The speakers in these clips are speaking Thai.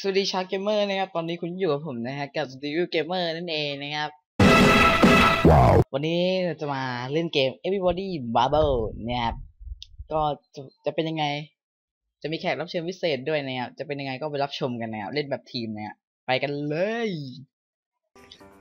สวัสดีชาวเกมเมอร์นะครับ ตอนนี้คุณอยู่กับผมนะฮะกับสตูดิโอเกมเมอร์นั่นเองนะครับ วันนี้เราจะมาเล่นเกม Everybody Bubble นะครับก็จะจะเป็นยังไง จะมีแขกรับเชิญพิเศษด้วยนะครับ จะเป็นยังไงก็ไปรับชมกันนะครับ เล่นแบบทีมนะครับไปกันเลย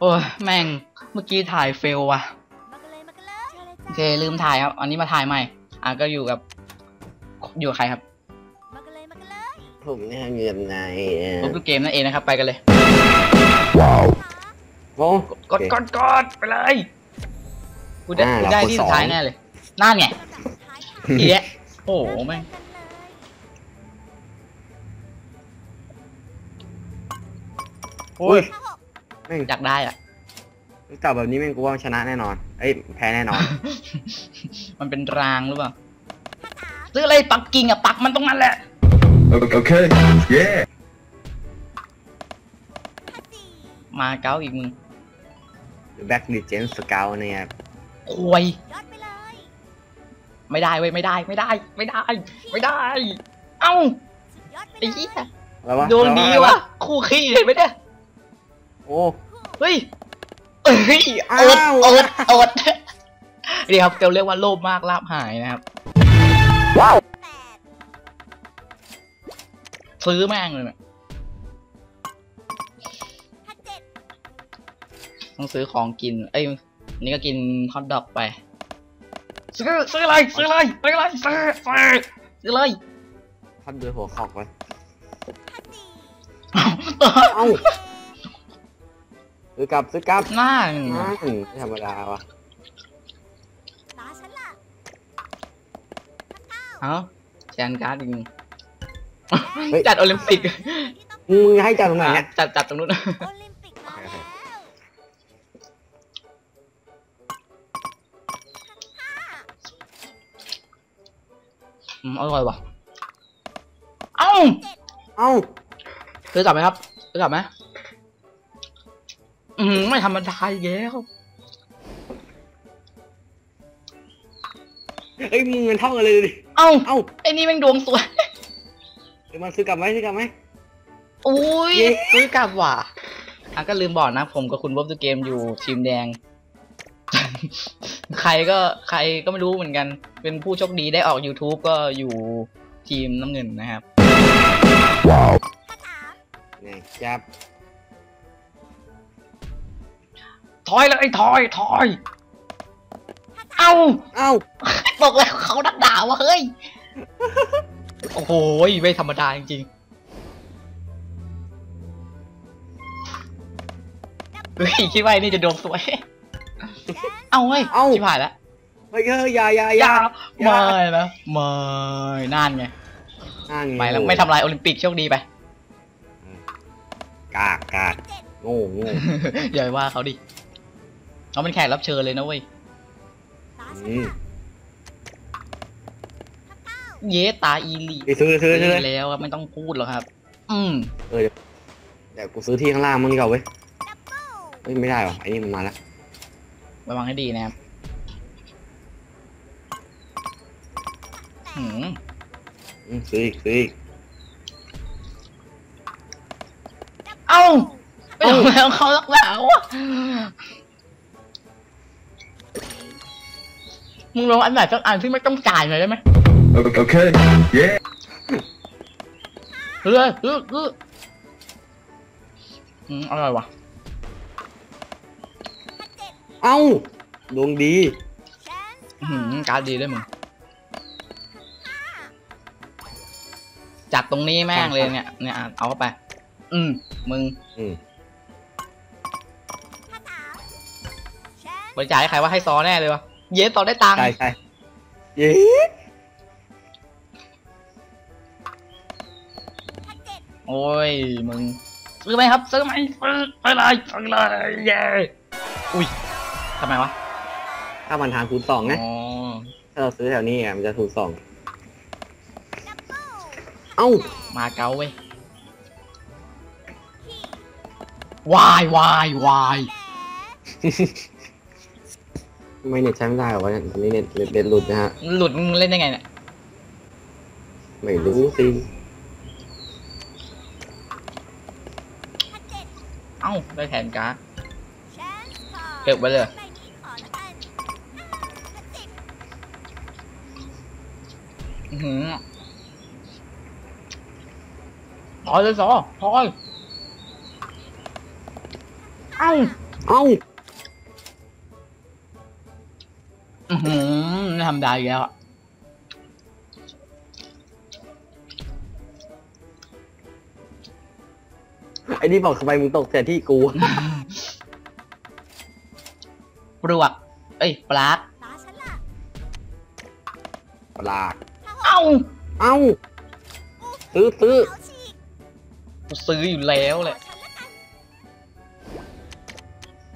โอ้ยแม่งเมื่อกี้ถ่ายเฟลว่ะมากันเลยมากันเลยโอเคลืมถ่ายครับ อันนี้มาถ่ายใหม่ อะก็อยู่กับ อยู่กับใครครับ ผมเนี่ยเงินในเอ่อรูปเกมนั่นเองนะครับ ไปกันเลยโอ้กดกดกดไปเลยกูได้อ่ากูได้เรากดที่สสุองดท้ายแน่เลยนั่นไงเหี้ยโอ้โหแม่งโอ้ยแม่งอยากได้อะจับแบบนี้แม่งกูว่าชนะแน่นอน เอ้ยแพ้แน่นอน มันเป็นรางหรือเปล่าซื้ออะไรปักกิ่งอะปักมันตรงนั้นแหละ Okay. Yeah. มาเก้าอีกมึงแบ็กดิเจนสเกลเนี่ยควยยอดไปเลยไม่ได้เว้ยไม่ได้ไม่ได้ ไม่ได้ ไม่ได้ เอ้าสุดยอดไปไอ้เลยเหี้ยแล้ววะดวงดีแล้วว่ะคู่ขี้เห็นไหมเนี่ยโอ้เฮ้ยเฮ้ยอดอ้าวอดอดนี่ครับเราเรียกว่าโลภมากลาบหายนะครับว้าว ซื้อแม่งเลยเนี่ยห้าเจ็ดต้องซื้อของกิน เอ้ย นี่ก็กินฮอทดอกไป ซื้อ ซื้ออะไร ซื้ออะไรซื้ออะไรซื้อซื้อซื้อเลยพันด้วยหัวขอกไว้ห้าสี่เอ้าซื้อกลับซื้อกลับหน้าอืมไม่ธรรมดาวะตาฉันล่ะเอ้าแจนการ์ดอีกหนึ่ง เฮ้ย จัดโอลิมปิกมึงให้จับตรงไหนเนี่ยจัดจัดตรงนู้นโอลิมปิกมาแล้วอืมอร่อยว่ะ เอ้า เอ้าซื้อกลับไหมครับซื้อกลับไหมอืมไม่ธรรมดาอีกแล้วเอ้ยมึงเงินเท่ากันเลยดิ เอ้า เอ้า ไอ้นี่แม่งดวงสวย เดี๋ยวมันซื้อกลับไหมซื้อกลับไหม อุ้ยเย้ซื้อกลับว่ะอะก็ลืมบอกนะ ผมกับคุณวบตูเกมอยู่ทีมแดง ใครก็ใครก็ไม่รู้เหมือนกัน เป็นผู้โชคดีได้ออก YouTube ก็อยู่ทีมน้ำเงินนะครับถ้าถามเนี่ยจับถอยเลยถอยถอย เอ้า เอ้าบอกแล้วเขาดักด่าว่าเฮ้ย โอ้โหไม่ธรรมดาจริงๆเฮ้ยคิดว่าไอ้นี่จะดวงสวย เอาเฮ้ยเอ้า ชิบหายแล้วเฮ้ยเฮ้ยอยาอยาออยาย่าอย่าไม่นะไม่นั่นไง นั่นงไปแล้วไม่ทำลายโอลิมปิกโชคดีไป กากกากโง่โง่ อย่าไปว่าเขาดิเขาเป็นแขกรับเชิญเลยนะเว้ยตาฉันอืมล่ะถ้า เก้าเยตาอีลีไปซื้อซื้อซื้อแล้วครับไม่ต้องพูดหรอกครับ อืมเออเดี๋ยวเดี๋ยวกูซื้อที่ข้างล่างมึงดีกว่าเว้ยดับเบิ้ลเฮ้ยไม่ได้ว่ะไอ้นี่มันมาแล้วระวังให้ดีนะครับหืมอืมซื้ออีกซื้ออีกเอ้าไปทำอะไรของเขาสักหนาวะมึงลองอันไหนสักอันที่ไม่ต้องจ่ายหน่อยได้ไหม Okay. Yeah. เฮ้ยเฮ้ยเฮ้ยอืมอร่อยว่ะเอ้าดวงดีแชนส์อื้อหือการดดีด้วยมึง จัดตรงนี้แม่งเลยเนี่ย เนี่ยอะเอาเข้าไป อืมมึงอืมถ้าถามแชนส์บริจาคให้ใครว่าให้ซอแน่เลยวะ เย้ต่อได้ตังค์ ใช่ใช่เย้ โอ้ยมึงซื้อไหมครับซื้อไหมซื้อไปเลยซื้อเลยเย้อุ้ยทำไมวะถ้ามันทางคูณสองไงอ๋อถ้าเราซื้อแถวนี้อะมันจะถูกสองดับเบิ้ลเอ้ามาเก๊าเว้ยขี่วายวายวายแหนทำไมเน็ตใช้ไม่ได้เหรอวะเนี่ยตอนนี้เน็ตเน็ตเน็ตหลุดนะฮะหลุดมึงเล่นได้ไงเนี่ยไม่รู้สิ อ้าได้แทนการ์ดฉันขอเก็บไว้เลยใบนี้ขอละกันพันเจ็ดอื้อหือถอยเลยสอถอยเอ้าเอ้าอือหือไม่ทำได้อีกแล้วอะ ไอ้นี่บอกทำไมมึงตกแต่ที่กู ปลวก เอ้ย ปลาดตาฉันล่ะปลากถ้าหกเอ้าเอ้า ซื้อซื้อเอาฉีกกูซื้ออยู่แล้วแหละขอฉันละกัน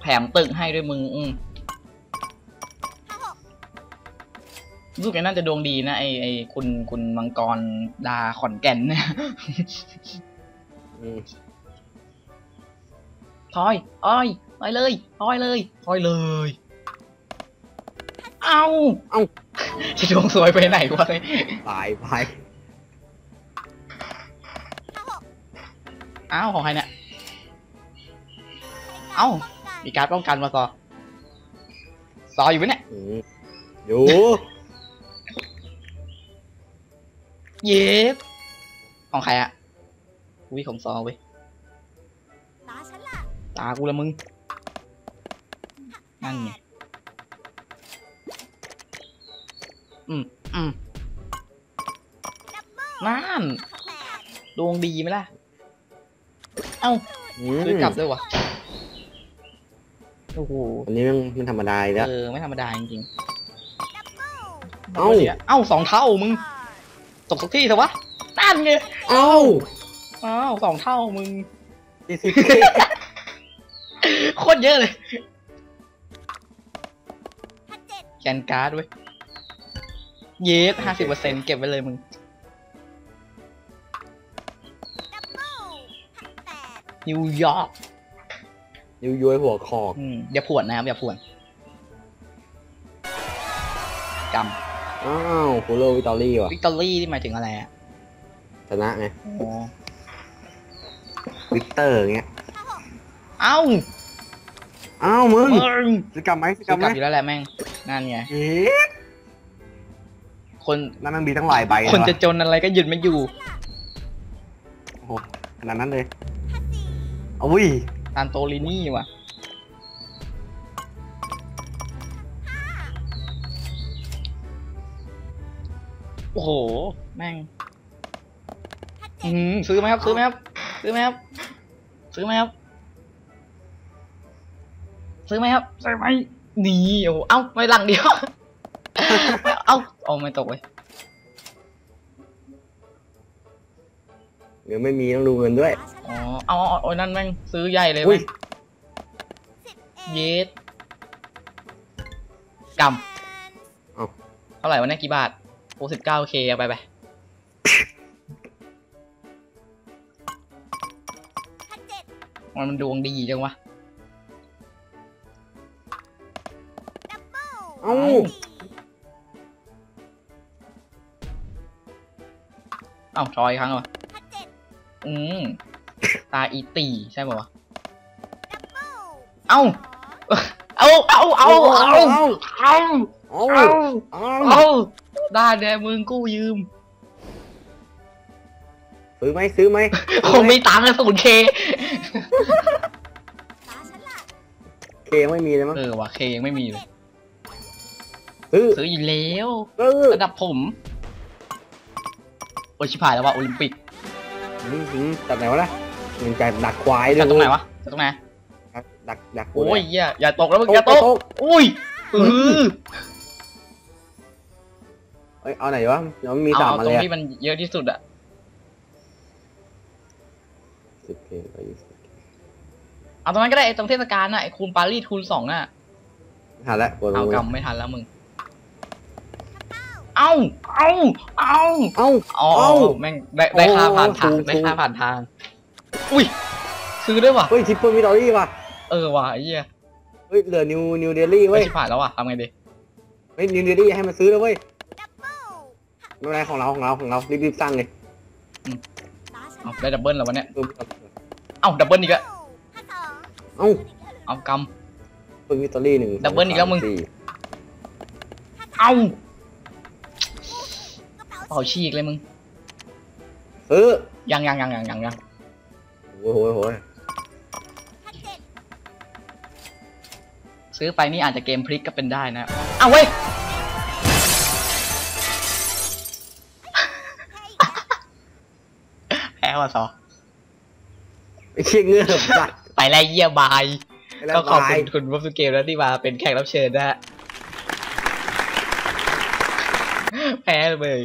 แถมตึกให้ด้วยมึง อืมถ้าหกลูกแกน่าจะดวงดีนะ ไอไอคุณคุณมังกรดาขอนแก่นเนี่ย อืม ทอยอ้อยทอยเลยทอยเลยทอยเลย เอาเอ้าจะดวงสวยไปไหนวะเนี่ยตายไปถ้าหกอ้าวของใครเนี่ย เอ้า มีการดป้องกันมาซอซออยู่ไหมเนี่ยอืมอยู่ เย็บของใครอะวิของซอเว้ยตาฉันล่ะ ตากูละมึง นั่นไงอืมอืมดับเบิ้ลนั่นแปดดวงดีไหมล่ะ เอ้าอืมซื้อกลับด้วยวะโอ้โหอันนี้มันมันธรรมดาอีกแล้วเออไม่ธรรมดาจริงดับเบิ้ลๆเอ้าเอ้าสองเท่ามึงตกสักที่เถอะวะนั่นไงเอ้าอ้าวสองเท่ามึงดีสิ โคตรเยอะเลยพันเจ็ดแคนการ์ดเว้ย เยสห้าสิบเปอร์เซ็นเก็บไว้เลยมึงดับเบิ้ลพันแปดนิวยอร์กนิ้วย้วยหัวคอกอืมอย่าผวนนะครับ อย่าผวนกอ้าวคูโรวิตอรี่ำว่ะวิกตอรี่ที่หมายถึงอะไรอะชนะไง อ๋อวิกเตอร์เงี้ยถ้าหกเอ้า อ้าวมึงมึงซื้อกลับไหมซื้อกซื้ลัอบกไหมลับอยู่แล้วแหละแม่งนั่นไงเอ๊ะคนนั่นมันมีทั้งหลายใบเลยคนจะวะจนอะไรก็หยุดไม่อยู่โอ้โหขนาดนั้นเลยพันสี่อุ้ยตานโตลินี่ว่ะโอ้โห แม่งพันอืเจ็ดมซื้อไหมครับ ซื้อไหมครับ ซื้อไหมครับ ซื้อไหมครับ ซื้อไหมครับซื้อไหมนี่โอ้โหเอ้าไม่หลังเดียว เอ้าโอ้ไม่ตกเว้ยเดี๋ยวไม่มีต้องดูเงินด้วยตาฉันอ๋อล่ะเอาเอาเอานั่นแม่งซื้อใหญ่เลยอุ้แม่ยงสิบเยเอ็ดสกฉันำเท่าไหร่วะเนี่ยกี่บาทโอ้สิบเก้าเคไปไปพันเจ็ดมันมันดวงดีจังวะ อ้าสี่เอ้าทอยอีกครั้งเหรอพันเจ็ดอืมตาอีตีใช่ป่าวะดับเบิ้ลเอ้าเอาเอาเอาเอาเอาเอาเอาเอาเอาเอาได้แน่มึงกู้ยืม ซื้อไหมซื้อไหมผมมีตังค์ศูนย์เคตาฉันล่ะเคไม่มีเลยมั้งเออว่ะเคยังไม่มีเลย ซื้ออยู่แล้วซื้อระดับผม โอชิบหายแล้วว่ะโอลิมปิกจากไหนวะนะมันจะดักควายด้วจายกตรงไหนวะจากตรงไหนดักดักโอ้ยเนี่เหี้ยอย่าตกแล้วมึงอย่าตกโอุ้ยเออเอาไหนวะเดี๋ยวมันมีสามอามาตรเลงยอะที่มันเยอะที่สุดอะสิบเคไปยี่สิบเอาตรงนั้นก็ได้ไอ้ตรงเทศกาลน่ะไอ้คูณปารีสคูณสองน่ะทันแล้วเอากำไม่ทันแล้วมึง เอ้า เอ้า เอ้า เอ้าอ๋อเอ้าแม่งได้ได้ค่าผ่านทางถูกได้ถูกค่าผ่านทาง อุ้ย ซื้อด้วยว่ะ เฮ้ยทิปเปิลวิตอรี่ว่ะ เออว่ะไอ้เหี้ย เฮ้ยเหลือนิวนิวเดลี่ไม่เว้ยชิบหายแล้วว่ะทำไงดี เฮ้ยนิวเดลี่ให้มันซื้อแล้วเว้ยดับเบิ้ลไม่เป็นไรของเราของเราของเรารีบรีบสร้างเลยตาฉันเอาล่ะได้ดับเบิลแล้ววะเนี่ยเพิ่มเอ้าดับเบิลอีกอะพันสองเอ้าเอากเพิ่งวิตอรี่หนึ่งดับเบิลอีกแล้วมึงสาสี่ำเอากระ เป๋าเป่าฉีกเลยมึงซื้อยังยังยังยังยังยังโอ้โหโอ้โหแพ็กเจ็ดซื้อไปนี่อาจจะเกมพลิกก็เป็นได้นะเอาเว้ยแพ้อีกแล้วแพ้ว่ะซอ ไอ้เชี่ยเงือบจัดไปแล้วเยี่ยบายไแล้วก็ขอบบาคุยณคุณวัฟสุเกมแล้วที่มาเป็นแขกรับเชิญนะฮะ แพ้เลย